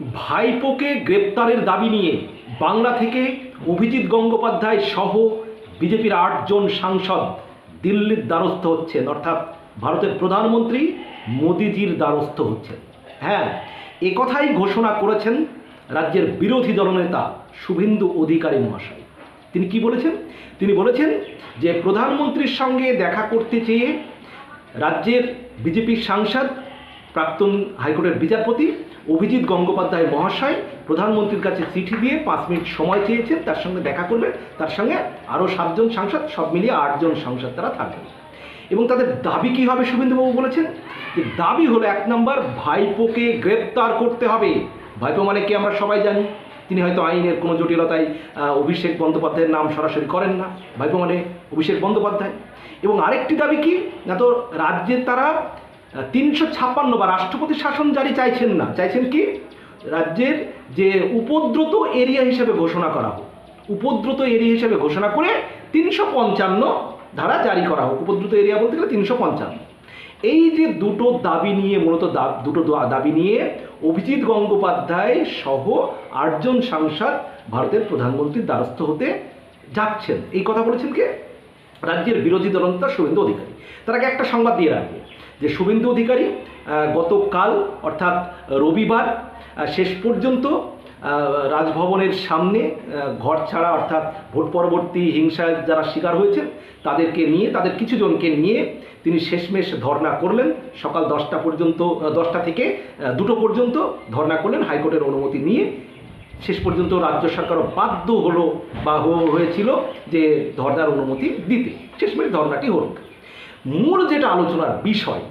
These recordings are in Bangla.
ভাইপোকে গ্রেপ্তারের দাবি নিয়ে বাংলা থেকে অভিজিৎ গঙ্গোপাধ্যায় সহ বিজেপির আটজন সাংসদ দিল্লির দ্বারস্থ হচ্ছেন, অর্থাৎ ভারতের প্রধানমন্ত্রী মোদিজির দ্বারস্থ হচ্ছেন। হ্যাঁ এ কথাই ঘোষণা করেছেন রাজ্যের বিরোধী দলনেতা শুভেন্দু অধিকারী মহাশয়। তিনি কি বলেছেন? তিনি বলেছেন যে প্রধানমন্ত্রীর সঙ্গে দেখা করতে চেয়ে রাজ্যের বিজেপির সাংসদ প্রাক্তন হাইকোর্টের বিচারপতি অভিজিৎ গঙ্গোপাধ্যায় মহাশয় প্রধানমন্ত্রীর কাছে চিঠি দিয়ে পাঁচ মিনিট সময় চেয়েছেন, তার সঙ্গে দেখা করবেন, তার সঙ্গে আরও সাতজন সাংসদ, সব মিলিয়ে আটজন সাংসদ তারা থাকবেন। এবং তাদের দাবি কী হবে শুভেন্দুবাবু বলেছেন? যে দাবি হলো এক নম্বর, ভাইপোকে গ্রেপ্তার করতে হবে। ভাইপো মানে কি আমরা সবাই জানি। তিনি হয়তো আইনের কোনো জটিলতায় অভিষেক বন্দ্যোপাধ্যায়ের নাম সরাসরি করেন না। ভাইপো মানে অভিষেক বন্দ্যোপাধ্যায়। এবং আরেকটি দাবি কি? না তো রাজ্যে তারা তিনশো ছাপ্পান্ন বা রাষ্ট্রপতি শাসন জারি চাইছেন না। চাইছেন কি? রাজ্যের যে উপদ্রুত এরিয়া হিসেবে ঘোষণা করা হোক। উপদ্রুত এরিয়া হিসেবে ঘোষণা করে তিনশো পঞ্চান্ন ধারা জারি করা হোক। উপদ্রুত এরিয়া বলতে গেলে তিনশো পঞ্চান্ন। এই যে দুটো দাবি নিয়ে, মূলত দুটো দাবি নিয়ে অভিজিৎ গঙ্গোপাধ্যায় সহ আটজন সাংসদ ভারতের প্রধানমন্ত্রীর দ্বারস্থ হতে যাচ্ছেন। এই কথা বলেছেন কে? রাজ্যের বিরোধী দলনেতা শুভেন্দু অধিকারী। তার আগে একটা সংবাদ দিয়ে রাখবে। যে শুভেন্দু অধিকারী গতকাল অর্থাৎ রবিবার শেষ পর্যন্ত রাজভবনের সামনে ঘর ছাড়া অর্থাৎ ভোট পরবর্তী হিংসায় যারা শিকার হয়েছেন, তাদেরকে নিয়ে, তাদের কিছুজনকে নিয়ে তিনি শেষমেশ ধর্না করলেন। সকাল দশটা পর্যন্ত দশটা থেকে দুটো পর্যন্ত ধর্না করলেন হাইকোর্টের অনুমতি নিয়ে। শেষ পর্যন্ত রাজ্য সরকারও বাধ্য হলো বা হয়েছিল যে ধর্নার অনুমতি দিতে। শেষমেশ ধর্নাটি হল। মূল যেটা আলোচনার বিষয়,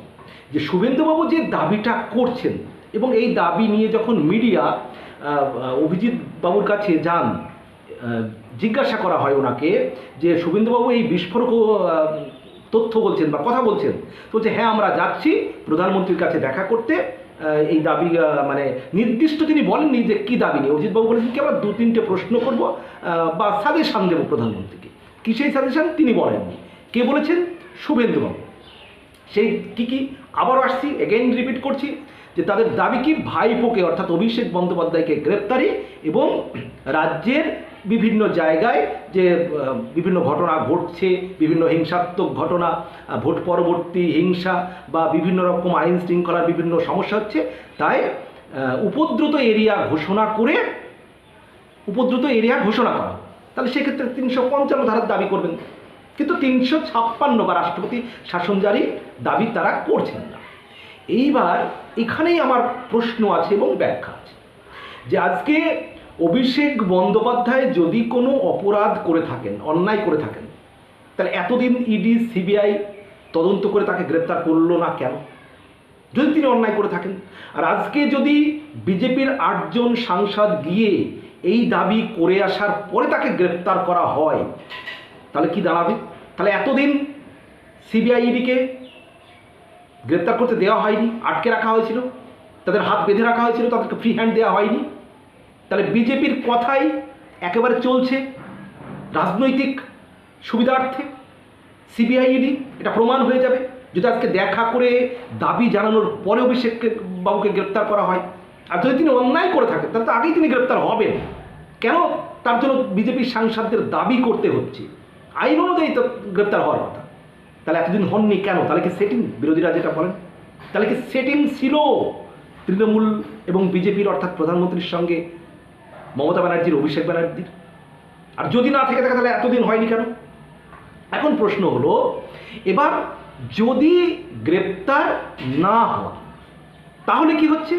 যে শুভেন্দুবাবু যে দাবিটা করছেন এবং এই দাবি নিয়ে যখন মিডিয়া অভিজিৎ বাবুর কাছে যান জিজ্ঞাসা করা হয় ওনাকে যে শুভেন্দুবাবু এই বিস্ফোরক তথ্য বলছেন বা কথা বলছেন। তো বলছে হ্যাঁ আমরা যাচ্ছি প্রধানমন্ত্রীর কাছে দেখা করতে। এই দাবি মানে নির্দিষ্ট তিনি বলেননি যে কী দাবি নিয়ে। অজিতবাবু বলেছেন, কি আমরা দু তিনটে প্রশ্ন করব বা সাজেশান দেবো প্রধানমন্ত্রীকে। কী সেই সাজেশান? তিনি বলেননি। কে বলেছেন? শুভেন্দুবাবু। সেই কি কি? আবারও আসছি এগেইন রিপিট করছি যে তাদের দাবি কি? ভাইপোকে, অর্থাৎ অভিষেক বন্দ্যোপাধ্যায়কে গ্রেপ্তারি এবং রাজ্যের বিভিন্ন জায়গায় যে বিভিন্ন ঘটনা ঘটছে, বিভিন্ন হিংসাত্মক ঘটনা ভোট পরবর্তী হিংসা বা বিভিন্ন রকম আইন শৃঙ্খলার বিভিন্ন সমস্যা হচ্ছে, তাই উপদ্রুত এরিয়া ঘোষণা করে, উপদ্রুত এরিয়া ঘোষণা করা। তাহলে সেক্ষেত্রে তিনশো পঞ্চান্ন ধারার দাবি করবেন। কিন্তু তিনশো ছাপ্পান্ন বা রাষ্ট্রপতি শাসন জারি, দাবি তারা করছেন না। এইবার এখানেই আমার প্রশ্ন আছে এবং ব্যাখ্যা আছে যে আজকে অভিষেক বন্দ্যোপাধ্যায় যদি কোনো অপরাধ করে থাকেন, অন্যায় করে থাকেন, তাহলে এতদিন ইডি সিবিআই তদন্ত করে তাকে গ্রেপ্তার করল না কেন? যদি তিনি অন্যায় করে থাকেন, আর আজকে যদি বিজেপির আটজন সাংসদ গিয়ে এই দাবি করে আসার পরে তাকে গ্রেপ্তার করা হয় তাহলে কি দাঁড়াবে? তাহলে এতদিন সিবিআইডিকে গ্রেপ্তার করতে দেওয়া হয়নি, আটকে রাখা হয়েছিল, তাদের হাত বেঁধে রাখা হয়েছিল, তাদেরকে ফ্রি হ্যান্ড দেওয়া হয়নি, তাহলে বিজেপির কথাই একেবারে চলছে রাজনৈতিক সুবিধার্থে। সিবিআই ইডি এটা প্রমাণ হয়ে যাবে। যদি আজকে দেখা করে দাবি জানানোর পরে অভিষেককে বাবুকে গ্রেপ্তার করা হয়, আর যদি তিনি অন্যায় করে থাকেন, তাহলে তো আগেই তিনি গ্রেপ্তার হবেন। কেন তার জন্য বিজেপির সাংসদদের দাবি করতে হচ্ছে? আইন অনুযায়ী তো গ্রেপ্তার হওয়ার কথা, তাহলে এতদিন হননি কেন? তাহলে কি সেটিং? বিরোধীরা যেটা বলেন, তাহলে কি সেটিং ছিল? তৃণমূল এবং বিজেপির অর্থাৎ প্রধানমন্ত্রীর সঙ্গে মমতা ব্যানার্জির, অভিষেক ব্যানার্জির? আর যদি না থেকে থাকে, তাহলে এতদিন হয়নি কেন? এখন প্রশ্ন হলো, এবার যদি গ্রেপ্তার না হন তাহলে কি হচ্ছে?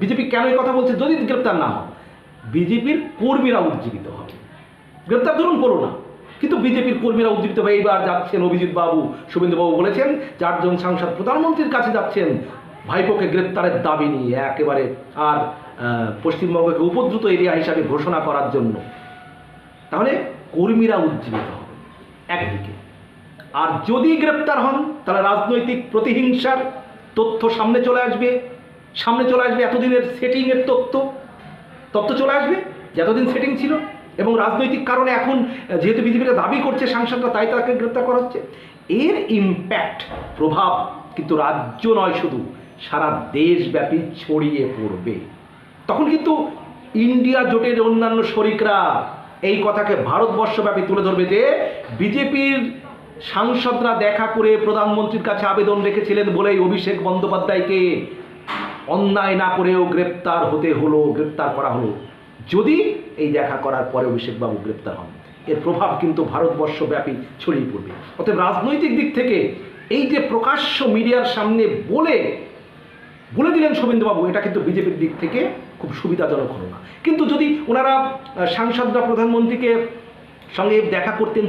বিজেপি কেন এই কথা বলছে? যদি গ্রেপ্তার না হয়, বিজেপির কর্মীরা উজ্জীবিত হবে। গ্রেপ্তার ধরুন করো না। কিন্তু বিজেপির কর্মীরা উজ্জীবিত হয়ে এইবার যাচ্ছেন অভিজিৎ বাবু, শুভেন্দু বলেছেন, চারজন সাংসদ প্রধানমন্ত্রীর কাছে যাচ্ছেন, ভাইপোকে গ্রেপ্তারের দাবি নিয়ে একেবারে আর পশ্চিমবঙ্গকে উপদ্রুত এরিয়া হিসাবে ঘোষণা করার জন্য। তাহলে কর্মীরা উজ্জীবিত হবে একদিকে। আর যদি গ্রেপ্তার হন, তাহলে রাজনৈতিক প্রতিহিংসার তথ্য সামনে চলে আসবে। সামনে চলে আসবে এতদিনের সেটিংয়ের তথ্য। তথ্য চলে আসবে যে এতদিন সেটিং ছিল। এবং রাজনৈতিক কারণে এখন, যেহেতু বিজেপিরা দাবি করছে সাংসদরা তাই তাকে গ্রেপ্তার করা হচ্ছে, এর ইম্প্যাক্ট প্রভাব কিন্তু রাজ্য নয় শুধু, সারা দেশব্যাপী ছড়িয়ে পড়বে। তখন কিন্তু ইন্ডিয়া জোটের অন্যান্য শরিকরা এই কথাকে ভারতবর্ষব্যাপী তুলে ধরবে যে, বিজেপির সাংসদরা দেখা করে প্রধানমন্ত্রীর কাছে আবেদন রেখেছিলেন বলেই অভিষেক বন্দ্যোপাধ্যায়কে, অন্যায় না করেও গ্রেপ্তার হতে হলো, গ্রেপ্তার করা হলো। যদি এই দেখা করার পরে অভিষেকবাবু গ্রেপ্তার হন, এর প্রভাব কিন্তু ভারতবর্ষব্যাপী ছড়িয়ে পড়বে। অতএব রাজনৈতিক দিক থেকে এই যে প্রকাশ্য মিডিয়ার সামনে বলে বলে দিলেন শুভেন্দুবাবু, এটা কিন্তু বিজেপির দিক থেকে খুব সুবিধাজনক হলো না। কিন্তু যদি ওনারা সাংসদরা, প্রধানমন্ত্রীকে সঙ্গে দেখা করতেন,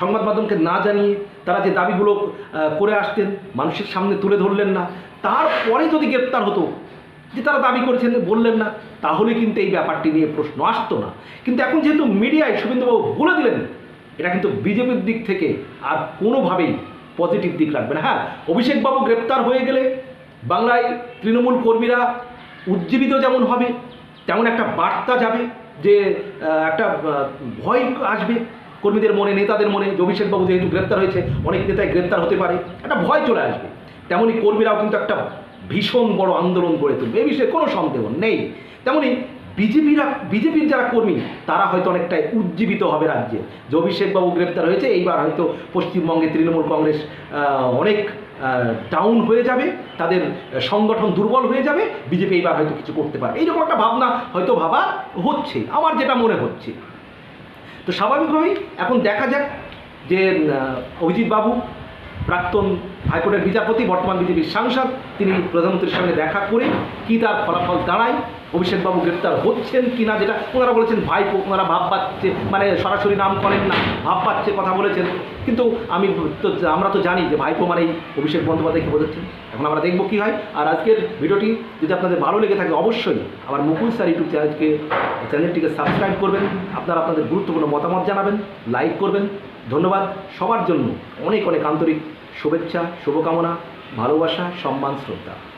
সংবাদ মাধ্যমকে না জানিয়ে তারা যে দাবিগুলো করে আসতেন, মানুষের সামনে তুলে ধরলেন না, তারপরে যদি গ্রেপ্তার হতো যে তারা দাবি করেছেন বললেন না, তাহলে কিন্তু এই ব্যাপারটি নিয়ে প্রশ্ন আসতো না। কিন্তু এখন যেহেতু মিডিয়ায় শুভেন্দুবাবু বলে দিলেন, এটা কিন্তু বিজেপির দিক থেকে আর কোনোভাবেই পজিটিভ দিক রাখবে না। হ্যাঁ অভিষেকবাবু গ্রেপ্তার হয়ে গেলে বাংলায় তৃণমূল কর্মীরা উজ্জীবিত যেমন হবে, তেমন একটা বার্তা যাবে যে একটা ভয় আসবে কর্মীদের মনে, নেতাদের মনে যে অভিষেকবাবু যেহেতু গ্রেপ্তার হয়েছে, অনেক নেতাই গ্রেপ্তার হতে পারে, একটা ভয় চলে আসবে। তেমনই কর্মীরাও কিন্তু একটা ভীষণ বড় আন্দোলন গড়ে তুলবে। এ বিষয়ে কোনো সন্দেহ নেই। তেমনি বিজেপিরা বিজেপির যারা কর্মী তারা হয়তো অনেকটাই উজ্জীবিত হবে রাজ্যে। যে অভিষেকবাবু গ্রেপ্তার হয়েছে এইবার হয়তো পশ্চিমবঙ্গে তৃণমূল কংগ্রেস অনেক ডাউন হয়ে যাবে তাদের সংগঠন দুর্বল হয়ে যাবে বিজেপি এইবার হয়তো কিছু করতে পারে। এইরকম একটা ভাবনা হয়তো ভাবা হচ্ছে আমার যেটা মনে হচ্ছে। তো স্বাভাবিকভাবেই এখন দেখা যাক যে আহ, অভিজিৎ বাবু প্রাক্তন হাইকোর্টের বিচারপতি, বর্তমান বিজেপির সাংসদ, তিনি প্রধানমন্ত্রীর সঙ্গে দেখা করে কি তার ফলাফল দাঁড়ায়, অভিষেকবাবু গ্রেপ্তার হচ্ছেন কি না যেটা ওনারা বলেছেন, ভাইপো, ওনারা ভাব পাচ্ছে মানে সরাসরি নাম করেন না ভাব পাচ্ছে কথা বলেছেন। কিন্তু আমি তো আমরা তো জানি যে ভাইপো মানেই অভিষেক বন্দ্যোপাধ্যায়কে বোঝাচ্ছেন। এখন আমরা দেখব কী হয়। আর আজকের ভিডিওটি যদি আপনাদের ভালো লেগে থাকে অবশ্যই আমার মুকুল স্যার ইউটিউব চ্যানেলকে, চ্যানেলটিকে সাবস্ক্রাইব করবেন। আপনারা আপনাদের গুরুত্বপূর্ণ মতামত জানাবেন, লাইক করবেন। ধন্যবাদ সবার জন্য অনেক অনেক আন্তরিক শুভেচ্ছা শুভকামনা ভালোবাসা সম্মান শ্রদ্ধা।